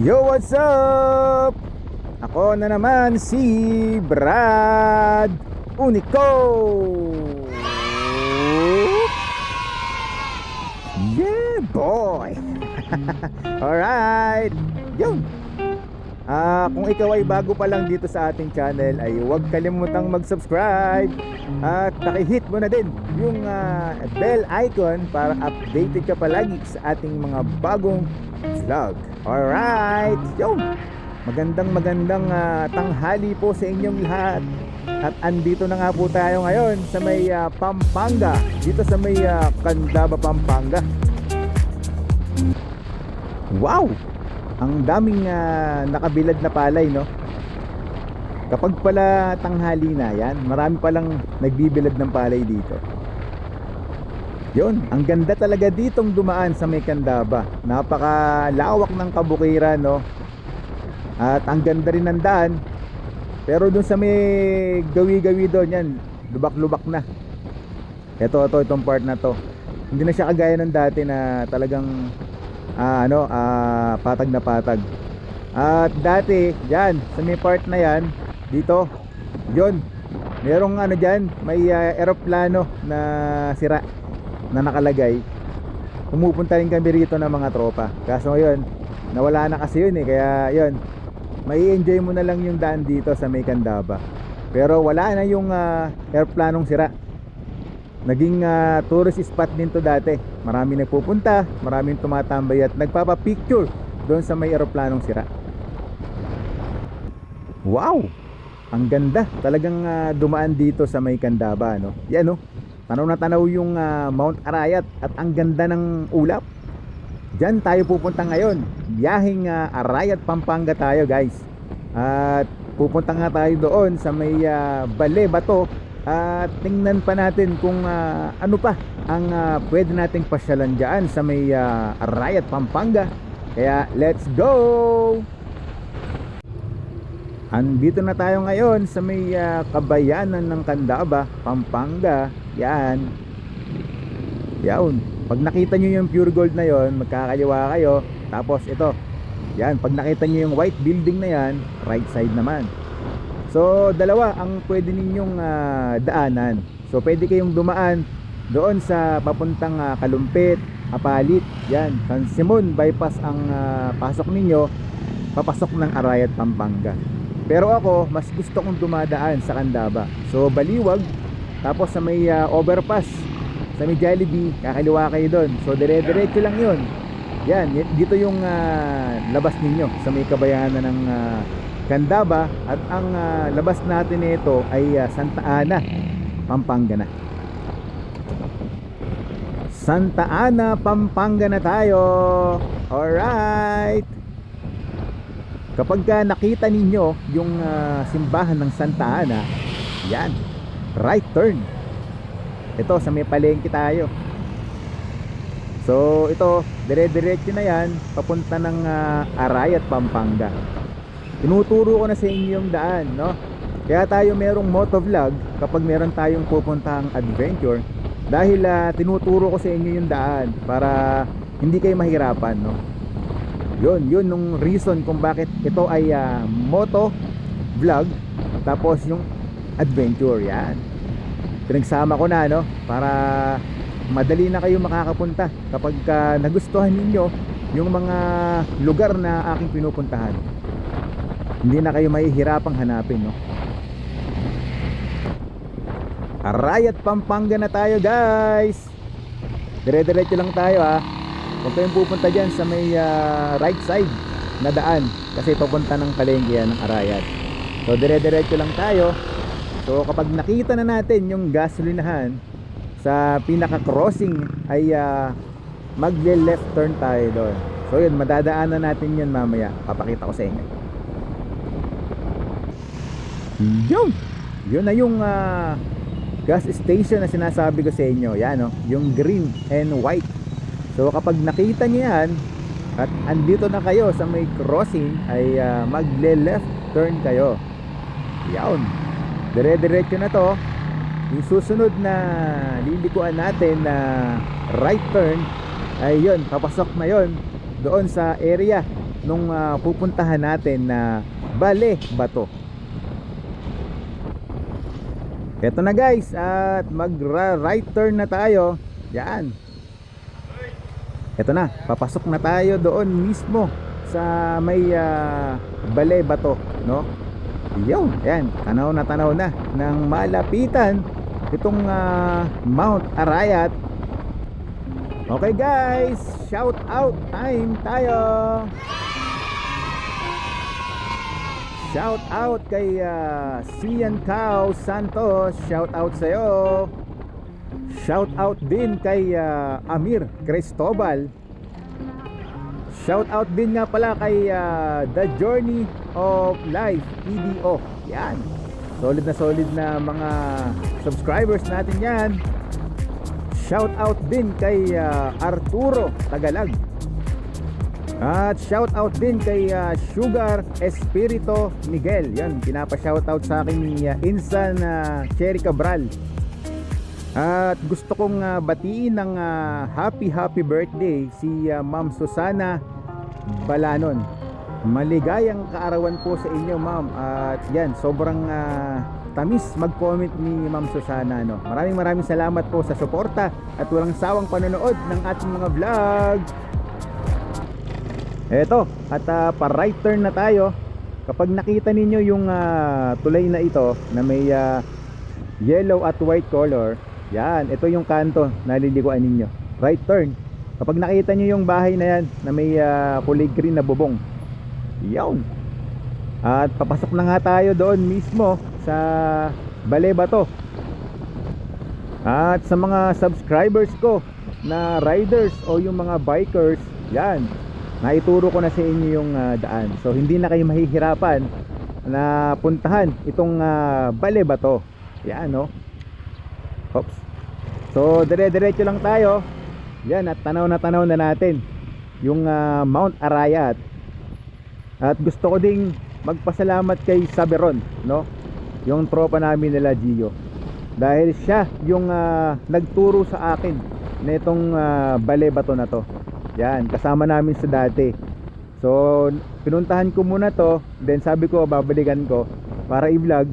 Yo, what's up? Ako na naman si Brad Unico. Yeah, boy. Alright. Yun. Ah, kung ikaw ay bago pa lang dito sa ating channel ay huwag kalimutang mag-subscribe at nakihit mo na din yung ah, bell icon para updated ka palagi sa ating mga bagong vlog. Alright, yun. Magandang magandang ah, tanghali po sa inyong lahat. At andito na nga po tayo ngayon sa may ah, Pampanga, dito sa may ah, Candaba, Pampanga. Wow! Ang daming ah, nakabilad na palay, no? Kapag pala tanghali na yan, marami palang nagbibilad ng palay dito. Yun, ang ganda talaga ditong dumaan sa may Candaba. Napakalawak ng kabukiran, no? At ang ganda rin ng daan. Pero dun sa may gawi-gawi doon, yan, lubak-lubak na. Ito, ito, itong part na to. Hindi na siya kagaya ng dati na talagang ah, ano, ah, patag na patag. At dati, diyan, sa may part na yan, dito, yon merong ano diyan, may ah, eroplano na sira na nakalagay. Pumupunta rin kami rito ng mga tropa. Kaso ngayon, nawala na kasi yun eh, kaya yon may enjoy mo na lang yung daan dito sa may Candaba. Pero wala na yung ah, eroplanong sira naging ah, tourist spot din to dati. Marami nagpupunta maraming tumatambay at nagpapapicture doon sa may eroplanong sira. Wow! Ang ganda. Talagang ah, dumaan dito sa may Candaba no yan no tanaw na tanaw yung ah, Mount Arayat at ang ganda ng ulap. Diyan tayo pupunta ngayon. Biyaheng ah, Arayat Pampanga tayo guys. At pupunta nga tayo doon sa may ah, Bale Bato at tingnan pa natin kung ah, ano pa ang ah, pwede nating pasyalan dyan sa may ah, Arayat Pampanga. Kaya let's go! Andito na tayo ngayon sa may ah, kabayanan ng Candaba Pampanga. Yan. Yan pag nakita nyo yung pure gold na yon magkakaliwa kayo. Tapos ito. Yan pag nakita nyo yung white building na yan right side naman So dalawa ang pwede ninyong ah, daanan. So pwede kayong dumaan doon sa papuntang ah, Kalumpit, Apalit, yan. San Simon bypass ang ah, pasok ninyo, papasok ng Arayat, Pampanga. Pero ako, mas gusto kong dumadaan sa Candaba. So baliwag, tapos sa may ah, overpass, sa may Jollibee, kakaliwa kayo doon. So dire-diretso lang yun. Yan, dito yung ah, labas ninyo sa may kabayanan ng ah, Candaba at ang ah, labas natin nito ay ah, Santa Ana, Pampanga na. Santa Ana, Pampanga na tayo. Alright. Kapag ka nakita ninyo yung ah, simbahan ng Santa Ana, yan, right turn. Ito sa may palengke tayo. So ito, dire-diretso na yan papunta ng ah, Arayat, Pampanga tinuturo ko na sa inyo yung daan no? Kaya tayo merong motovlog kapag meron tayong pupuntahang adventure dahil ah, tinuturo ko sa inyo yung daan para hindi kayo mahirapan no? Yun yun nung reason kung bakit ito ay ah, moto vlog tapos yung adventure yan. Pinagsama ko na no? Para madali na kayo makakapunta kapag ah, nagustuhan ninyo yung mga lugar na aking pinupuntahan hindi na kayo mahihirapang hanapin no? Arayat Pampanga na tayo guys! Dire-diretso lang tayo ha huwag kayong pupunta dyan sa may ah, right side na daan. Kasi papunta ng palengke yan ng Arayat so dire-diretso lang tayo. So kapag nakita na natin yung gasolinahan sa pinaka crossing ay ah, magle left turn tayo doon. So yun madadaanan natin yun mamaya. Papakita ko sa inyo yun. Yun na yung ah, gas station na sinasabi ko sa inyo. Yan oh, yung green and white. So kapag nakita niyo yan at andito na kayo sa may crossing ay ah, magle left turn kayo. Yan dire diretso na to. Yung susunod na lilikuan natin na right turn ay yun papasok na yun doon sa area nung ah, pupuntahan natin na Bale Bato. Eto na guys, at mag right turn na tayo. Yan. Eto na, papasok na tayo doon mismo sa may ah, Bale Bato, no? Yun, yan, tanaw na tanaw na ng malapitan itong ah, Mount Arayat. Okay guys, shout out time tayo. Shout out kay uh, Sian Cao Santos, shout out sa iyo. Shout out din kay ah, Amir Cristobal. Shout out din nga pala kay ah, The Journey of Life EDO. Yan. Solid na solid na mga subscribers natin yan. Shout out din kay ah, Arturo Tagalag. At shout out din kay ah, Sugar Espirito Miguel. Yan, pinapa-shout out sa akin ni ah, Insan ah, Cherry Cabral. At gusto kong ah, batiin ng ah, happy happy birthday si ah, Ma'am Susana Balanon. Maligayang kaarawan po sa inyo, Ma'am. At yan, sobrang ah, tamis mag-comment ni Ma'am Susana. No? Maraming maraming salamat po sa suporta at walang sawang panonood ng ating mga vlog. Eto, at ah, pa-right turn na tayo. Kapag nakita ninyo yung ah, tulay na ito na may ah, yellow at white color, yan, ito yung kanto na liliguan ninyo. Right turn. Kapag nakita nyo yung bahay na yan na may ah, kulay green na bubong, yan. At papasok na nga tayo doon mismo sa Bale Bato. At sa mga subscribers ko na riders o yung mga bikers, yan, naituro ko na sa inyo yung ah, daan. So hindi na kayo mahihirapan na puntahan itong ah, Bale Bato. Yan, no? Oops. So dire-diretso lang tayo. Yan, at tanaw na tanaw na natin yung ah, Mount Arayat. At gusto ko ding magpasalamat kay Saberon, no? Yung tropa namin nila Gio. Dahil siya yung ah, nagturo sa akin na itong ah, Bale Bato na to. Yan, kasama namin sa dati. So, pinuntahan ko muna to, then sabi ko babalikan ko para i-vlog,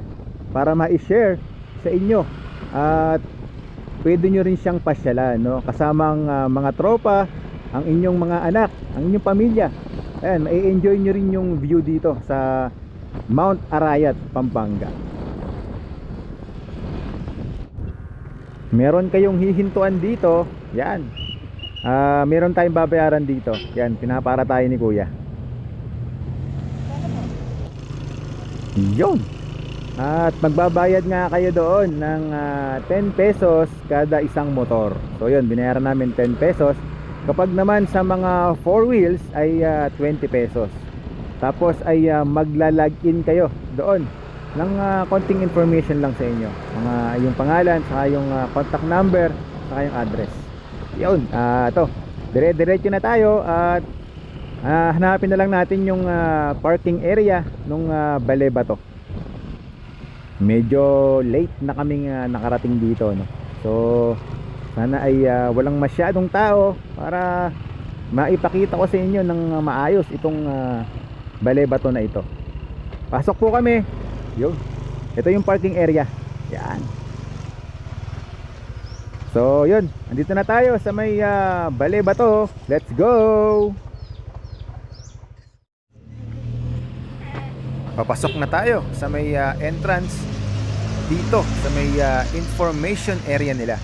para ma-share sa inyo. At pwede nyo rin siyang pasyalan, no? Kasama ang ah, mga tropa, ang inyong mga anak, ang inyong pamilya. Ayan, mai-enjoy nyo rin yung view dito sa Mount Arayat, Pampanga. Meron kayong hihintuan dito, yan. Ah, meron tayong babayaran dito. Yan, pinapara tayo ni Kuya. Yun. At magbabayad nga kayo doon ng ah, 10 pesos kada isang motor. So yun, binayaran namin 10 pesos. Kapag naman sa mga 4 wheels ay ah, 20 pesos. Tapos ay ah, magla-login kayo doon ng ah, konting information lang sa inyo. Mga yung pangalan, saka yung ah, contact number, saka yung address. Yun, ah to. Dire-diretso na tayo at ah, hanapin na lang natin yung ah, parking area nung uh, Bale Bato. Medyo late na kaming ah, nakarating dito no. So sana ay ah, walang masyadong tao para maipakita ko sa inyo ng maayos itong ah, Bale Bato na ito. Pasok po kami. Yun. Ito yung parking area. Yan. So, yun. Andito na tayo sa may ah, Bale Bato. Let's go! Papasok na tayo sa may ah, entrance dito sa may ah, information area nila.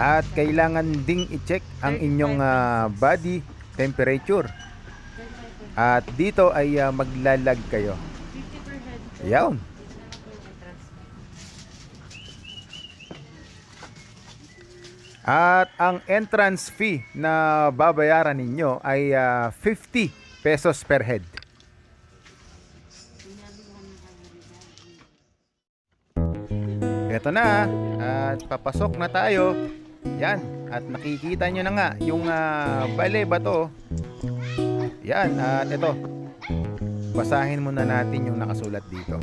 At kailangan ding i-check ang inyong ah, body temperature. At dito ay ah, maglalag kayo. Yawn. At ang entrance fee na babayaran ninyo ay ah, 50 pesos per head. Ito na at papasok na tayo. Yan at nakikita nyo na nga yung ah, bale ba to? Yan at ito. Basahin muna natin yung nakasulat dito.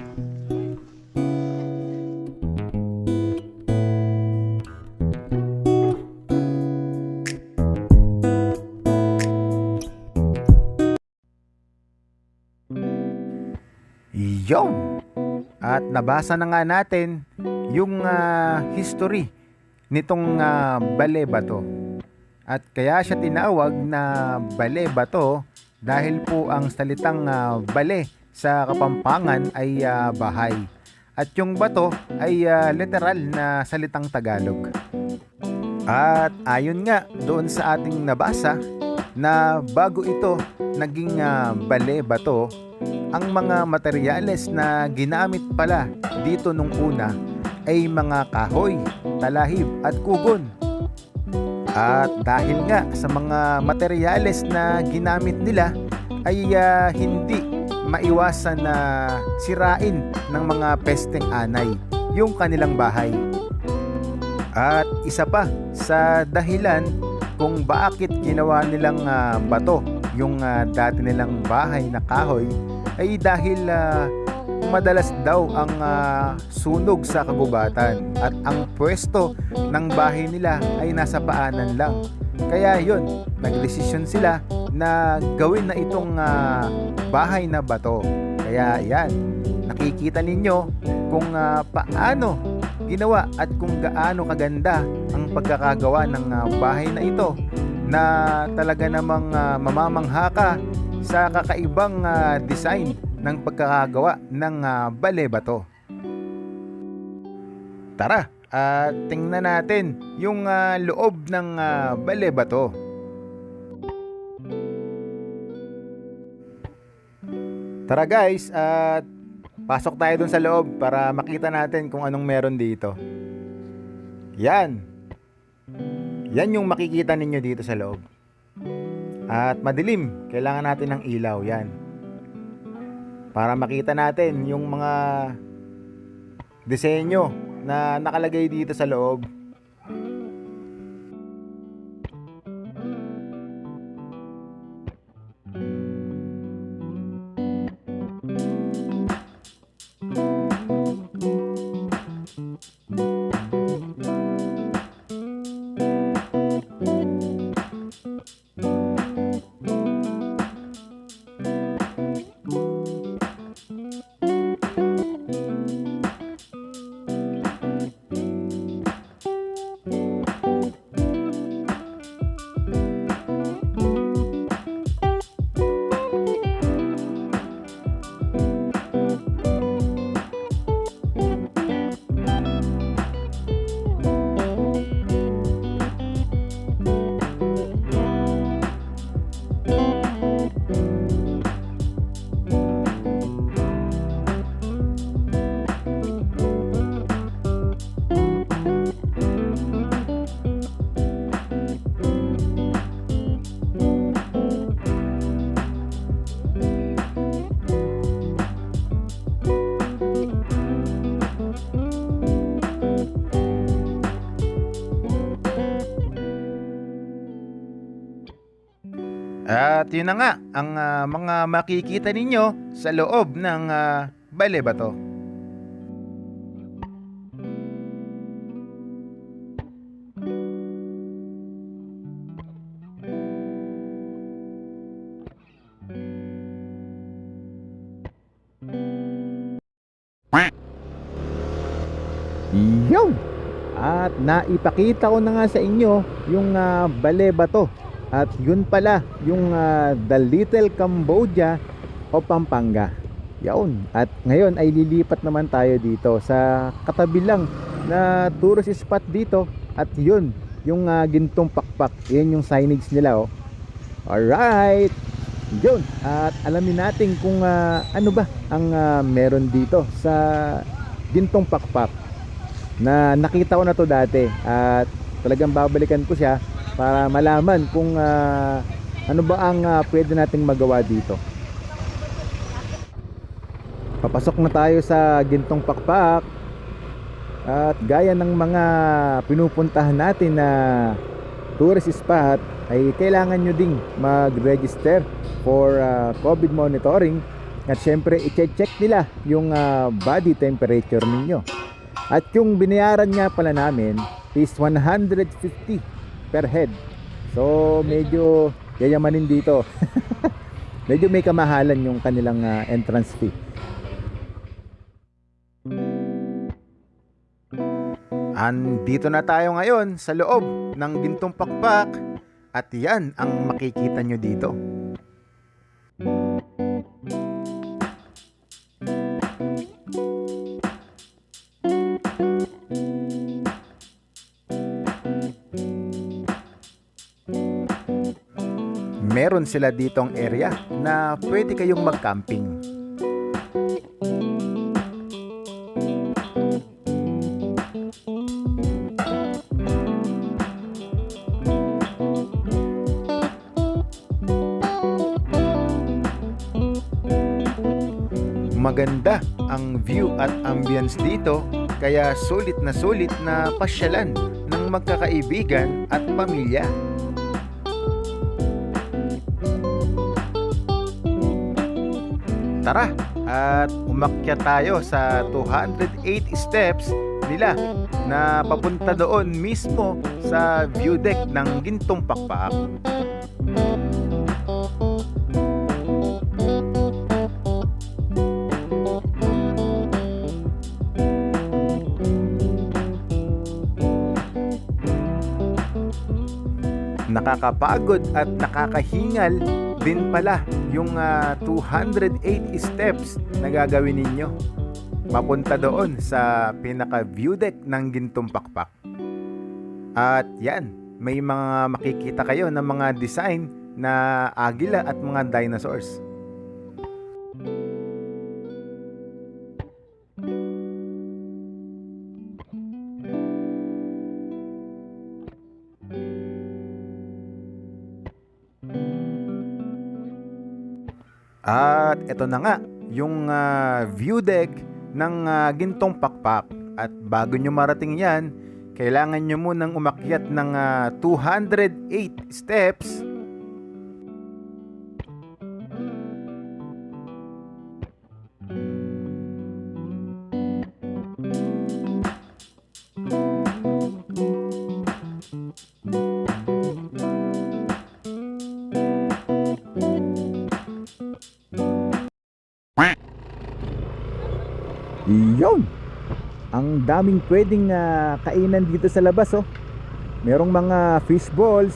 Yon! At nabasa na nga natin yung ah, history nitong ah, bale. At kaya siya tinawag na bale bato dahil po ang salitang ah, bale sa Kapampangan ay ah, bahay. At yung bato ay ah, literal na salitang Tagalog. At ayon nga doon sa ating nabasa na bago ito naging ah, bale ang mga materyales na ginamit pala dito nung una ay mga kahoy, talahib at kugon. At dahil nga sa mga materyales na ginamit nila ay ah, hindi maiwasan na sirain ng mga pesteng anay yung kanilang bahay. At isa pa sa dahilan kung bakit ginawa nilang ah, bato yung ah, dati nilang bahay na kahoy ay dahil ah, madalas daw ang ah, sunog sa kagubatan at ang pwesto ng bahay nila ay nasa paanan lang. Kaya yun, nagdesisyon sila na gawin na itong ah, bahay na bato. Kaya yan, nakikita ninyo kung ah, paano ginawa at kung gaano kaganda ang pagkakagawa ng ah, bahay na ito na talaga namang ah, mamamangha ka sa kakaibang ah, design ng pagkakagawa ng ah, bale bato. Tara, at tingnan natin yung ah, loob ng ah, bale bato. Tara guys, at pasok tayo dun sa loob para makita natin kung anong meron dito. Yan. Yan yung makikita ninyo dito sa loob. At madilim, kailangan natin ng ilaw, yan. Para makita natin yung mga disenyo na nakalagay dito sa loob. At yun na nga ang ah, mga makikita ninyo sa loob ng ah, bale. Yo! At naipakita ko na nga sa inyo yung ah, bale. At yun pala yung ah, The Little Cambodia o Pampanga. Yaon. At ngayon ay lilipat naman tayo dito sa katabi lang na tourist spot dito. At yun, yung ah, gintong pakpak. Yan yung signage nila oh. Alright. Yun. At alamin natin kung ah, ano ba ang ah, meron dito sa gintong pakpak na nakita ko na to dati at talagang babalikan ko siya para malaman kung ah, ano ba ang ah, pwede nating magawa dito. Papasok na tayo sa Gintong Pakpak at gaya ng mga pinupuntahan natin na tourist spot ay kailangan nyo ding mag-register for ah, COVID monitoring at syempre i-check nila yung ah, body temperature ninyo. At yung binayaran nga pala namin is 150 per head. So medyo yayamanin dito. medyo may kamahalan yung kanilang uh, entrance fee. Andito na tayo ngayon sa loob ng Gintong Pakpak at yan ang makikita nyo dito. Meron sila ditong area na pwede kayong mag-camping. Maganda ang view at ambience dito kaya sulit na sulit na pasyalan ng magkakaibigan at pamilya. Tara at umakyat tayo sa 208 steps nila na papunta doon mismo sa view deck ng Gintong Pakpak. nakakapagod at nakakahingal din pala yung ah, 208 steps na gagawin ninyo. Papunta doon sa pinaka view deck ng Gintong Pakpak. At yan, may mga makikita kayo ng mga design na agila at mga dinosaurs. At ito na nga, yung ah, view deck ng ah, Gintong Pakpak. At bago nyo marating yan, kailangan nyo munang umakyat ng ah, 208 steps. Daming pwedeng ah, kainan dito sa labas oh. Merong mga fish balls.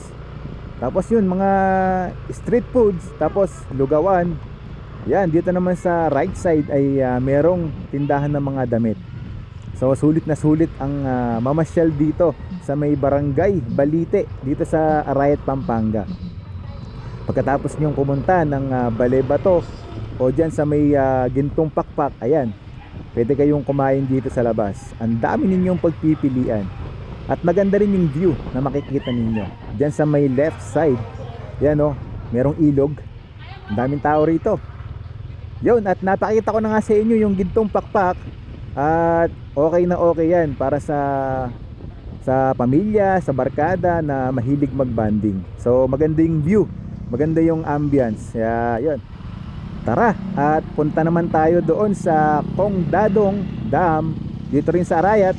Tapos yun, mga street foods. Tapos lugawan. Yan, dito naman sa right side ay ah, merong tindahan ng mga damit. So sulit na sulit ang ah, mamasyal dito sa may barangay Balite dito sa Arayat, Pampanga. Pagkatapos niyong pumunta ng uh, Balebato o dyan sa may ah, Gintong Pakpak, ayan, pwede kayong kumain dito sa labas. Ang dami ninyong pagpipilian. At maganda rin yung view na makikita ninyo. Diyan sa may left side, yan o, merong ilog. Ang daming tao rito. Yun, at napakita ko na nga sa inyo yung gintong pakpak. At okay na okay yan para sa sa pamilya, sa barkada na mahilig magbanding. So maganda yung view, maganda yung ambience. Kaya yun. Tara at punta naman tayo doon sa Kongdadong Dam dito rin sa Arayat.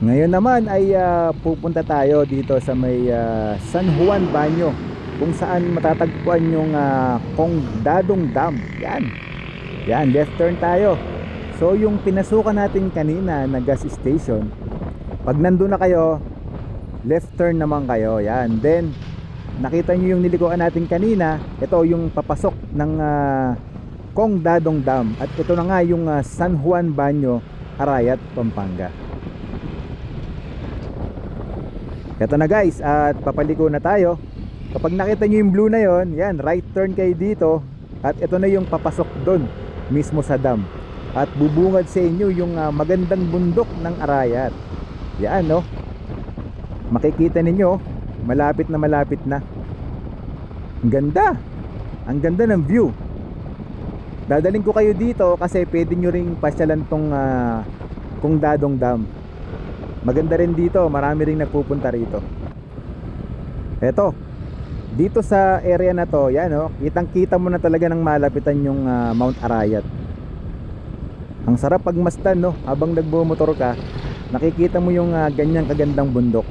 Ngayon naman ay ah, pupunta tayo dito sa may ah, San Juan Banyo kung saan matatagpuan yung uh, Kongdadong Dam. Yan. Yan, left turn tayo. So yung pinasukan natin kanina na gas station, pag nandun na kayo, left turn naman kayo. Yan. Then nakita nyo yung nilikuan natin kanina. Ito yung papasok ng uh, Dadong Dam. At ito na nga yung ah, San Juan Banyo Arayat, Pampanga. Ito na guys. At papaliko na tayo. Kapag nakita nyo yung blue na yon yan right turn kayo dito. At ito na yung papasok doon mismo sa dam. At bubungad sa inyo yung ah, magandang bundok ng Arayat. Yan no? Makikita ninyo malapit na malapit na. Ang ganda. Ang ganda ng view. Dadaling ko kayo dito kasi pwede nyo ring pasyalan tong uh, kung dadong dam. Maganda rin dito. Marami ring nagpupunta rito. Eto. Dito sa area na to yan oh, kitang kita mo na talaga ng malapitan yung uh, Mount Arayat. Ang sarap pagmasdan no? Habang nagbumotor ka nakikita mo yung uh, ganyang kagandang bundok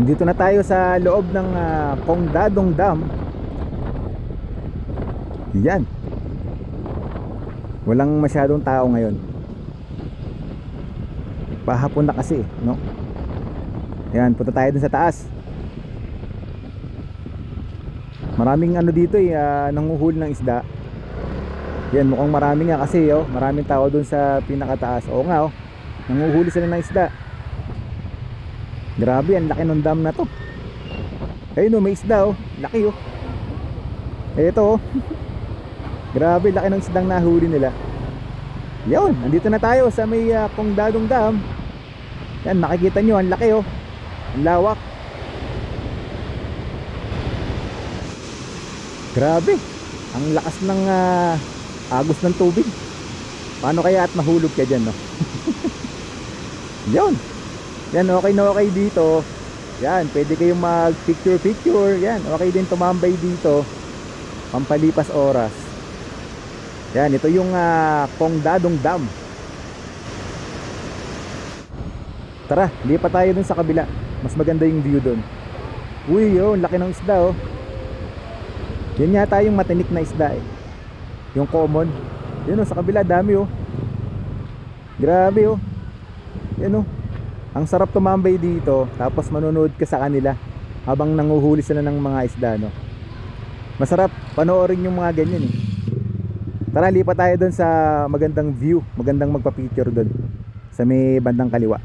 Andito na tayo sa loob ng uh, Kongdadong Dam. Yan. Walang masyadong tao ngayon. Pahapon na kasi, no? Yan, punta tayo dun sa taas. Maraming ano dito eh, ah, nanguhuli ng isda. Yan, mukhang marami nga kasi, oh. Maraming tao dun sa pinakataas. Oo nga, oh. Nanguhuli sila ng isda. Grabe, ang laki ng dam na to. Ayun oh, may isda oh. Laki oh. Ito oh. Grabe, laki ng isdang nahuli nila. Yun, nandito na tayo sa may uh, Kongdadong Dam. Yan, makikita nyo, ang laki oh. Ang lawak. Grabe, ang lakas ng ah, agos ng tubig. Paano kaya at mahulog ka dyan, no? Yun. Yan, okay na okay dito. Yan, pwede kayong mag picture picture. Yan, okay din tumambay dito. Pampalipas oras. Yan, ito yung uh, Kongdadong Dam. Tara, lipat tayo dun sa kabila. Mas maganda yung view dun. Uy, yun, laki ng isda oh. Yan yata yung matinik na isda eh. Yung common. Yun oh, sa kabila, dami oh. Grabe oh. Yan oh. Ang sarap tumambay dito, tapos manonood ka sa kanila habang nanguhuli sila ng mga isda, no? Masarap panoorin yung mga ganyan eh. Tara, lipat tayo doon sa magandang view, magandang magpa-picture doon sa may bandang kaliwa.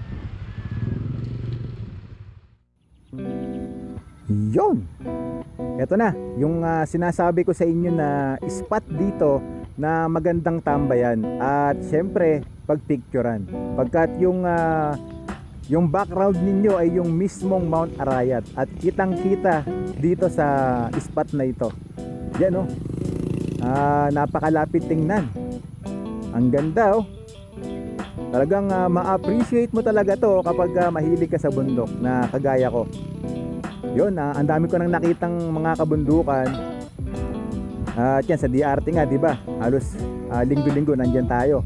Yon. Ito na, yung ah, sinasabi ko sa inyo na spot dito na magandang tambayan at syempre pagpicturean. Pagkat yung ah, yung background ninyo ay yung mismong Mount Arayat at kitang kita dito sa spot na ito. Yan oh. Ah, napakalapit tingnan. Ang ganda oh. Talagang ah, ma-appreciate mo talaga to kapag ah, mahilig ka sa bundok na kagaya ko. Yun, ah, ang dami ko nang nakitang mga kabundukan. At yan sa DRT nga, 'di ba? Halos ah, linggo-linggo nandiyan tayo.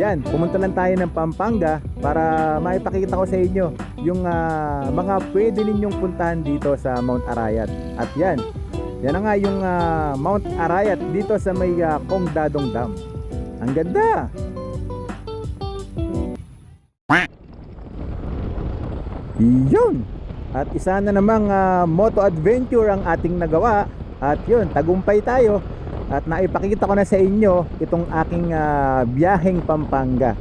Yan, pumunta lang tayo ng Pampanga para maipakita ko sa inyo yung ah, mga pwede ninyong puntahan dito sa Mount Arayat. At yan, yan nga yung ah, Mount Arayat dito sa may ah, Kongdadong Dam. Ang ganda! Yun! At isa na namang ah, moto adventure ang ating nagawa. At yun, tagumpay tayo. At naipakita ko na sa inyo itong aking ah, biyaheng Pampanga.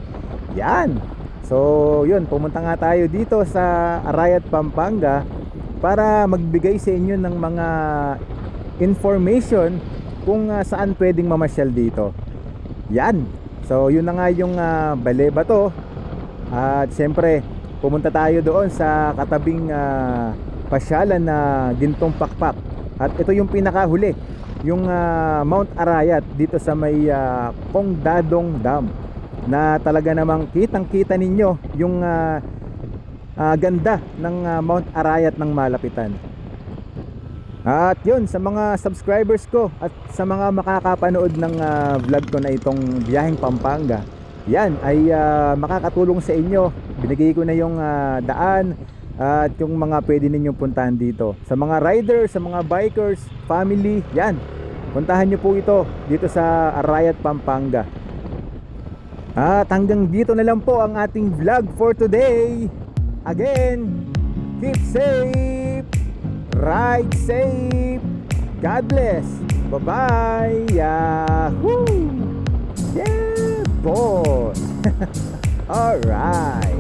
Yan. So, yun, pumunta nga tayo dito sa Arayat, Pampanga para magbigay sa inyo ng mga information kung ah, saan pwedeng mamasyal dito. Yan. So, yun na nga yung uh, Baleba to. At siyempre, pumunta tayo doon sa katabing ah, pasyalan na Gintong Pakpak. At ito yung pinakahuli, yung ah, Mount Arayat dito sa may ah, Kongdadong Dam na talaga namang kitang-kita ninyo yung ah, ah, ganda ng ah, Mount Arayat ng malapitan. At yun, sa mga subscribers ko at sa mga makakapanood ng ah, vlog ko na itong biyaheng Pampanga, yan ay ah, makakatulong sa inyo. Binigay ko na yung ah, daan at yung mga pwede ninyong puntahan dito. Sa mga riders, sa mga bikers, family, yan. Puntahan nyo po ito dito sa Arayat, Pampanga. At hanggang dito na lang po ang ating vlog for today. Again, keep safe, ride safe, God bless. Bye-bye. Yahoo! Yeah, boy. All right.